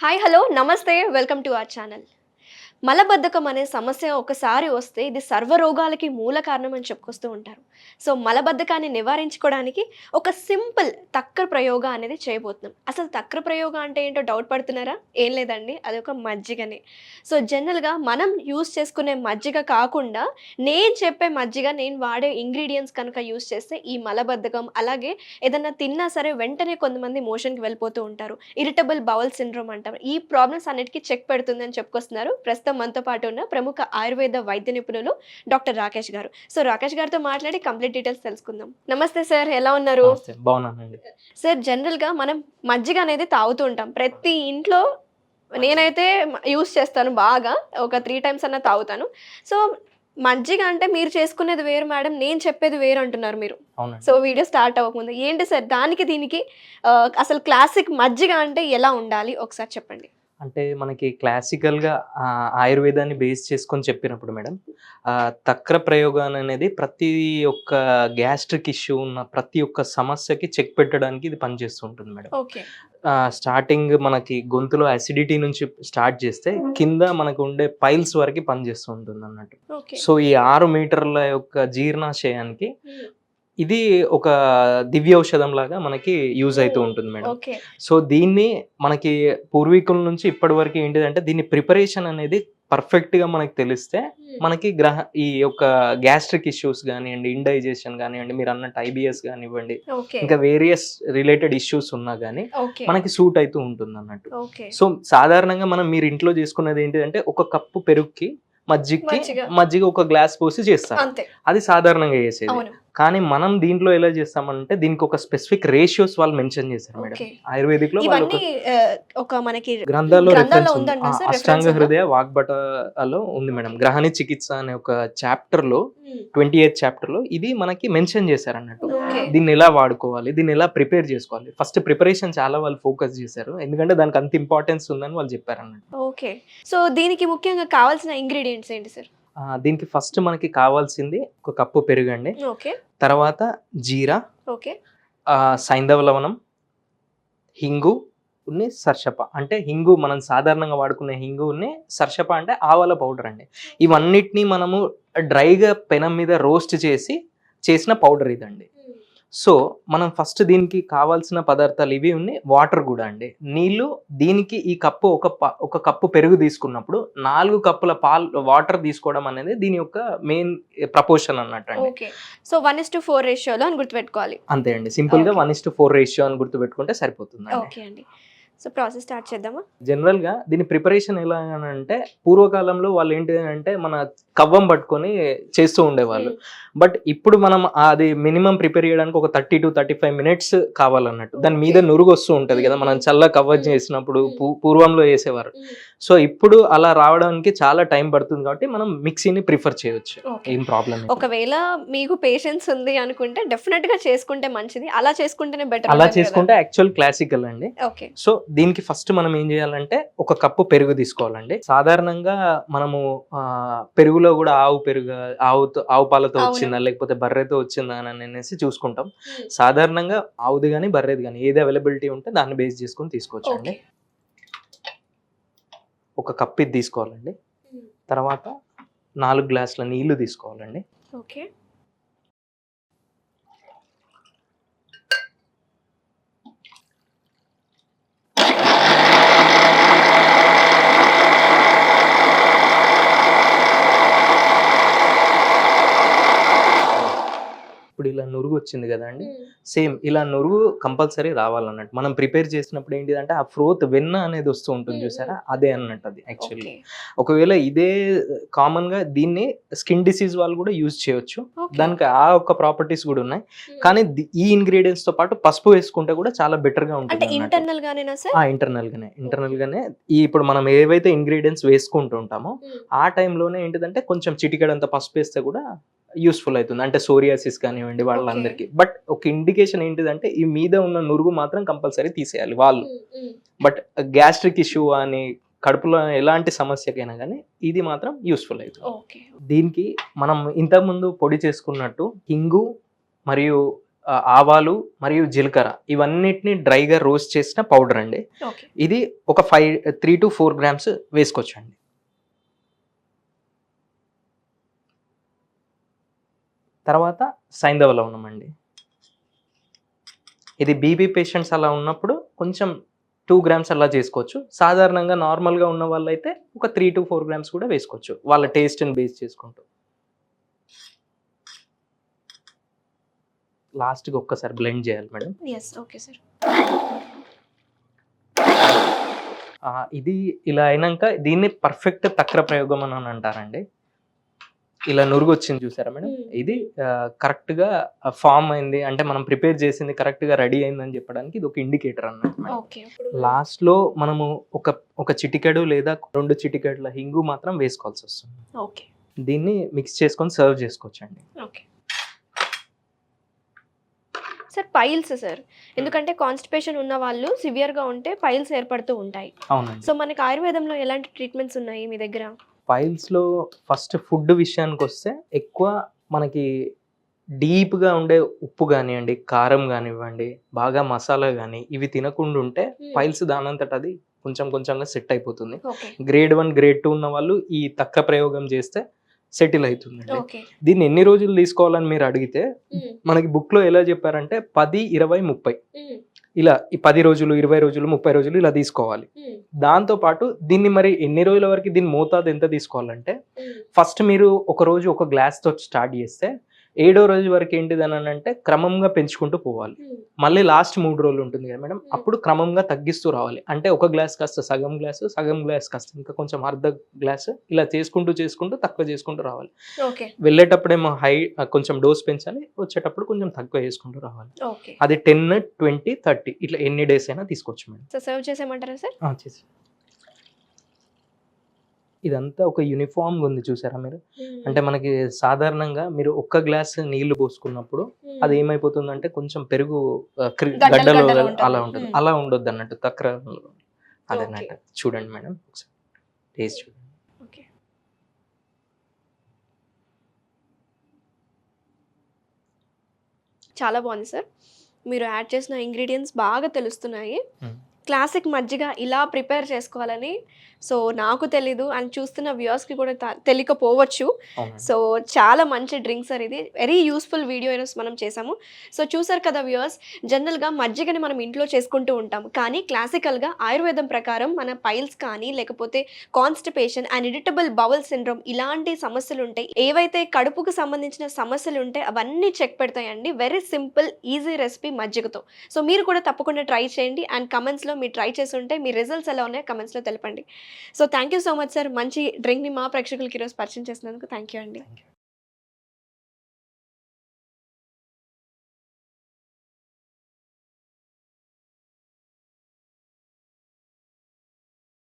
Hi hello నమస్తే welcome to our channel మలబద్ధకం అనే సమస్య ఒకసారి వస్తే ఇది సర్వరోగాలకి మూల కారణం అని చెప్పుకొస్తూ ఉంటారు. సో మలబద్ధకాన్ని నివారించుకోవడానికి ఒక సింపుల్ తక్కువ ప్రయోగ అనేది చేయబోతున్నాం. అసలు తక్కువ ప్రయోగ అంటే ఏంటో డౌట్ పడుతున్నారా? ఏం లేదండి అది ఒక మజ్జిగనే. సో జనరల్గా మనం యూస్ చేసుకునే మజ్జిగ కాకుండా నేను చెప్పే మజ్జిగ నేను వాడే ఇంగ్రీడియంట్స్ కనుక యూస్ చేస్తే ఈ మలబద్ధకం అలాగే ఏదన్నా తిన్నా సరే వెంటనే కొంతమంది మోషన్కి వెళ్ళిపోతూ ఉంటారు. ఇరిటబుల్ బౌల్ సిండ్రోమ్ అంటారు. ఈ ప్రాబ్లమ్స్ అన్నిటికీ చెక్ పెడుతుందని చెప్పుకొస్తున్నారు. ప్రస్తుతం మనతో పాటు ఉన్న ప్రముఖ ఆయుర్వేద వైద్య నిపుణులు డాక్టర్ రాకేష్ గారు. సో రాకేష్ గారితో మాట్లాడి కంప్లీట్ డీటెయిల్స్ తెలుసుకుందాం. నమస్తే సార్ ఎలా ఉన్నారు? సార్ జనరల్గా మనం మజ్జిగ అనేది తాగుతూ ఉంటాం. ప్రతి ఇంట్లో నేనైతే యూస్ చేస్తాను బాగా ఒక త్రీ టైమ్స్ అన్న తాగుతాను. సో మజ్జిగ అంటే మీరు చేసుకునేది వేరు మేడం నేను చెప్పేది వేరు అంటున్నారు మీరు. సో వీడియో స్టార్ట్ అవ్వకముందు. ఏంటి సార్ దానికి దీనికి అసలు క్లాసిక్ మజ్జిగ అంటే ఎలా ఉండాలి? ఒకసారి చెప్పండి. అంటే మనకి క్లాసికల్గా ఆయుర్వేదాన్ని బేస్ చేసుకొని చెప్పినప్పుడు మేడం తక్ర ప్రయోగాన్ని అనేది ప్రతి ఒక్క గ్యాస్ట్రిక్ ఇష్యూ ఉన్న ప్రతి ఒక్క సమస్యకి చెక్ పెట్టడానికి ఇది పనిచేస్తూ ఉంటుంది మేడం. స్టార్టింగ్ మనకి గొంతులో అసిడిటీ నుంచి స్టార్ట్ చేస్తే కింద మనకు ఉండే పైల్స్ వరకు పనిచేస్తూ ఉంటుంది అన్నట్టు సో ఈ ఆరు మీటర్ల యొక్క జీర్ణాశయానికి ఇది ఒక దివ్య ఔషధం లాగా మనకి యూజ్ అవుతూ ఉంటుంది మేడం. సో దీన్ని మనకి పూర్వీకుల నుంచి ఇప్పటి వరకు ఏంటిదంటే దీని ప్రిపరేషన్ అనేది పర్ఫెక్ట్గా మనకి తెలిస్తే మనకి గ్రహ ఈ యొక్క గ్యాస్ట్రిక్ ఇష్యూస్ కానివ్వండి ఇండైజెషన్ కానివ్వండి మీరు అన్నట్టు ఐబిఎస్ కానివ్వండి ఇంకా వేరియస్ రిలేటెడ్ ఇష్యూస్ ఉన్నా కానీ మనకి సూట్ అవుతూ ఉంటుంది అన్నట్టు సో సాధారణంగా మనం మీరు ఇంట్లో చేసుకునేది ఏంటిదంటే ఒక కప్పు పెరుగుకి మజ్జిగకి మజ్జిగ. ఒక గ్లాస్ పోసి చేస్తారు. అది సాధారణంగా చేసేది. కానీ మనం దీంట్లో ఎలా చేస్తామంటే దీనికి ఒక స్పెసిఫిక్ రేషియోస్ వాళ్ళు మెన్షన్ చేశారు మేడం. ఆయుర్వేదిక్లో ఒక మనకి గ్రంథాల్లో అష్టాంగ? హృదయ వాగ్భటలో ఉంది మేడం. గ్రహణి చికిత్స అనే ఒక చాప్టర్లో ట్వంటీ ఎయిత్ చాప్టర్లో ఇది మనకి మెన్షన్ చేశారు అన్నట్టు దీన్ని ఎలా వాడుకోవాలి దీన్ని ఎలా ప్రిపేర్ చేసుకోవాలి? ఫస్ట్ ప్రిపరేషన్ చాలా వాళ్ళు ఫోకస్ చేశారు. ఎందుకంటే దానికి అంత ఇంపార్టెన్స్ ఉందని వాళ్ళు చెప్పారు అన్నట్టు ఓకే. సో దీనికి ముఖ్యంగా కావాల్సిన ఇంగ్రీడియంట్స్ ఏంటి సార్? దీనికి ఫస్ట్ మనకి కావాల్సింది ఒక కప్పు పెరుగండి ఓకే. తర్వాత జీరా ఓకే. సైంధవ లవణం హింగు ఉన్ని సర్షప. అంటే హింగు మనం సాధారణంగా వాడుకునే హింగు ఉన్ని సర్షప అంటే ఆవాల పౌడర్ అండి. ఇవన్నిటిని మనము డ్రైగా పెనం మీద రోస్ట్ చేసి చేసిన పౌడర్ ఇదండి. సో మనం ఫస్ట్ దీనికి కావాల్సిన పదార్థాలు ఇవి ఉన్నాయి వాటర్ కూడా అండి. నీళ్ళు దీనికి ఈ కప్పు ఒక ఒక కప్పు పెరుగు తీసుకున్నప్పుడు నాలుగు కప్పుల పాలు వాటర్ తీసుకోవడం అనేది దీని యొక్క మెయిన్ ప్రపోర్షన్ అన్నట్టు అండి. So one is to four రేషియోలో అని గుర్తుపెట్టుకోవాలి. అంతే అండి. సింపుల్గా. One is to four ratio అని గుర్తుపెట్టుకుంటే సరిపోతుంది ఓకే అండి. సో ప్రాసెస్ స్టార్ట్ చేద్దామా? జనరల్గా దీని ప్రిపరేషన్ ఎలా అని అంటే పూర్వకాలంలో వాళ్ళు ఏంటి అంటే మన కవ్వం పట్టుకొని చేస్తూ ఉండేవాళ్ళు. బట్ ఇప్పుడు మనం అది మినిమం ప్రిపేర్ చేయడానికి ఒక thirty to thirty five minutes కావాలన్నట్టు. దాని మీద నురుగు వస్తూ ఉంటది కదా మనం చల్ల కవ్వ చేసినప్పుడు పూ- పూర్వంలో చేసేవారు. సో ఇప్పుడు అలా రావడానికి చాలా టైం పడుతుంది కాబట్టి మనం మిక్సీని ప్రిఫర్ చేయొచ్చు. ఏం ప్రాబ్లం ఒకవేళ మీకు పేషెన్స్ ఉంది అనుకుంటే డెఫినెట్గా చేసుకుంటే మంచిది. అలా చేసుకుంటేనే బెటర్ అలా చేసుకుంటే యాక్చువల్ క్లాసికల్ అండి. ఓకే. సో దీనికి ఫస్ట్ మనం ఏం చేయాలంటే ఒక కప్పు పెరుగు తీసుకోవాలండి. సాధారణంగా మనము పెరుగులో కూడా ఆవు పెరుగు ఆవుతో ఆవు పాలతో. వచ్చిందా లేకపోతే బర్రెతో వచ్చిందా అని అనేసి చూసుకుంటాం. సాధారణంగా ఆవుది కానీ బర్రెది కానీ ఏది అవైలబిలిటీ ఉంటే దాన్ని బేస్ చేసుకొని తీసుకోవచ్చు అండి ఒక కప్పు ఇది తీసుకోవాలండి. తర్వాత నాలుగు గ్లాసుల నీళ్ళు తీసుకోవాలండి. ఓకే ఇప్పుడు ఇలా నురుగు వచ్చింది కదా అండి? సేమ్ ఇలా నురుగు కంపల్సరీ రావాలన్నట్టు. మనం ప్రిపేర్ చేసినప్పుడు ఏంటిదంటే ఆ ఫ్రోత్ వెన్న అనేది వస్తూ ఉంటుంది. చూసారా? అదే అన్నట్టు అది యాక్చువల్లీ. ఒకవేళ ఇదే కామన్గా దీన్ని స్కిన్ డిసీజ్ వాళ్ళు కూడా యూజ్ చేయొచ్చు. దానికి ఆ ఒక్క ప్రాపర్టీస్ కూడా ఉన్నాయి. కానీ ఈ ఇంగ్రీడియంట్స్తో పాటు పసుపు వేసుకుంటే కూడా చాలా బెటర్గా ఉంటుంది. ఇంటర్నల్ గానేనా ఇంటర్నల్ గానే ఇంటర్నల్ గానే ఈ ఇప్పుడు మనం ఏవైతే ఇంగ్రీడియంట్స్ వేసుకుంటూ ఉంటామో ఆ టైంలోనే ఏంటిదంటే కొంచెం చిటికెడంత పసుపు వేస్తే కూడా యూస్ఫుల్ అవుతుంది. అంటే సోరియాసిస్ కానివ్వండి వాళ్ళందరికీ. బట్ ఒక ఇండికేషన్ ఏంటిదంటే ఈ మీద ఉన్న నురుగు మాత్రం కంపల్సరీ తీసేయాలి వాళ్ళు. బట్ గ్యాస్ట్రిక్ ఇష్యూ అని కడుపులో ఎలాంటి సమస్యకైనా కానీ ఇది మాత్రం యూస్ఫుల్ అవుతుంది. దీనికి మనం ఇంతకుముందు పొడి చేసుకున్నట్టు హింగు మరియు ఆవాలు మరియు జీలకర్ర ఇవన్నిటిని డ్రైగా రోస్ట్ చేసిన పౌడర్ అండి. ఇది ఒక five three to four grams వేసుకోవచ్చండి. తర్వాత సైంధవ లవణం అండి ఇది బీపీ పేషెంట్స్ అలా ఉన్నప్పుడు కొంచెం టూ గ్రామ్స్ అలా చేసుకోవచ్చు. సాధారణంగా నార్మల్గా ఉన్న వాళ్ళు అయితే ఒక త్రీ టు ఫోర్ గ్రామ్స్ కూడా వేసుకోవచ్చు. వాళ్ళ టేస్ట్ని బేస్ చేసుకుంటూ. లాస్ట్కి ఒక్కసారి బ్లెండ్ చేయాలి మేడం. ఓకే సార్ ఇది ఇలా అయినాక దీన్ని పర్ఫెక్ట్ తక్ర ప్రయోగం అని అంటారండి. ఇలా నురుగు వచ్చింది చూసారా మేడం. ఇది కరెక్ట్గా ఫామ్ అయింది. అంటే మనం ప్రిపేర్ చేసింది కరెక్ట్గా రెడీ అయిందని చెప్పడానికి ఇది ఒక ఇండికేటర్ అన్నమాట ఓకే లాస్ట్లో మనము ఒక ఒక చిటికెడు లేదా రెండు చిటికెడుల హింగు మాత్రం వేసుకోవాల్సి వస్తుంది. ఓకే. దీన్ని మిక్స్ చేసుకొని సర్వ్ చేసుకోవచ్చండి. ఓకే. Sir piles sir. ఎందుకంటే కాన్స్టిపేషన్ ఉన్న వాళ్ళు సివియర్గా ఉంటే పైల్స్ ఏర్పడుతూ ఉంటాయి. సో మనకి ఆయుర్వేదంలో ఎలాంటి ట్రీట్మెంట్స్ ఉన్నాయి మీ దగ్గర? ఫైల్స్లో ఫస్ట్ ఫుడ్ విషయానికి వస్తే ఎక్కువ మనకి డీప్గా ఉండే ఉప్పు కానివ్వండి కారం కానివ్వండి బాగా మసాలా కానీ ఇవి తినకుండా ఉంటే ఫైల్స్ దానంతట అది కొంచెం కొంచెంగా సెట్ అయిపోతుంది గ్రేడ్ వన్ గ్రేడ్ టూ ఉన్న వాళ్ళు ఈ తక్క ప్రయోగం చేస్తే సెటిల్ అవుతుందండి దీన్ని ఎన్ని రోజులు తీసుకోవాలని మీరు అడిగితే మనకి బుక్లో ఎలా చెప్పారంటే పది ఇరవై ముప్పై. ఇలా ఈ పది రోజులు ఇరవై రోజులు ముప్పై రోజులు ఇలా తీసుకోవాలి. దాంతో పాటు దీన్ని మరి ఎన్ని రోజుల వరకు దీని మోతాదు ఎంత తీసుకోవాలంటే ఫస్ట్ మీరు ఒక రోజు ఒక గ్లాస్తో స్టార్ట్ చేస్తే ఏడో రోజు వరకు ఏంటిది అని అంటే క్రమంగా పెంచుకుంటూ పోవాలి. మళ్ళీ లాస్ట్ మూడు రోజులు ఉంటుంది కదా మేడం. అప్పుడు క్రమంగా తగ్గిస్తూ రావాలి. అంటే ఒక గ్లాస్ కాస్త సగం గ్లాసు సగం గ్లాస్ కాస్త ఇంకా కొంచెం అర్ధ గ్లాస్ ఇలా చేసుకుంటూ చేసుకుంటూ తక్కువ చేసుకుంటూ రావాలి. ఓకే. వెళ్ళేటప్పుడేమో హై కొంచెం డోస్ పెంచాలి వచ్చేటప్పుడు కొంచెం తక్కువ చేసుకుంటూ రావాలి. అది టెన్ ట్వంటీ థర్టీ ఇట్లా ఎన్ని డేస్ అయినా తీసుకోవచ్చు మేడం. Serve sir? చేసి ఇదంతా ఒక యూనిఫామ్ ఉంది చూసారా మీరు? అంటే మనకి సాధారణంగా మీరు ఒక్క గ్లాస్ నీళ్ళు పోసుకున్నప్పుడు అది ఏమైపోతుందంటే కొంచెం పెరుగు గడ్డలు. అలా ఉంటుంది. అలా ఉండొద్దు అన్నట్టు Okay. అదన్నట్టు చూడండి మేడం. టేస్ట్ చూడండి. చాలా బాగుంది సార్. మీరు యాడ్ చేసిన ఇంగ్రీడియంట్స్ బాగా తెలుస్తున్నాయి. క్లాసిక్ మజ్జిగ ఇలా ప్రిపేర్ చేసుకోవాలని. సో నాకు తెలీదు. అండ్ చూస్తున్న వ్యూవర్స్కి కూడా తెలియకపోవచ్చు. సో చాలా మంచి డ్రింక్ సార్ ఇది. వెరీ యూస్ఫుల్ వీడియో మనం చేసాము. సో చూసారు కదా వ్యూవర్స్ జనరల్గా మజ్జిగని మనం ఇంట్లో చేసుకుంటూ ఉంటాం. కానీ క్లాసికల్గా ఆయుర్వేదం ప్రకారం మన పైల్స్ కానీ లేకపోతే constipation and irritable bowel syndrome ఇలాంటి సమస్యలు ఉంటాయి ఏవైతే కడుపుకు సంబంధించిన సమస్యలు ఉంటాయి అవన్నీ చెక్ పెడతాయండి. వెరీ సింపుల్ ఈజీ రెసిపీ మజ్జిగతో. సో మీరు కూడా తప్పకుండా ట్రై చేయండి. అండ్ కమెంట్స్లో మీరు ట్రై చేసి ఉంటే మీ రిజల్ట్స్ ఎలా ఉన్నాయో కమెంట్స్లో తెలపండి. So thank you so much sir మంచి డ్రింక్ని మా ప్రేక్షకులకి ఈరోజు పరిచయం చేసినందుకు థ్యాంక్ యూ అండి.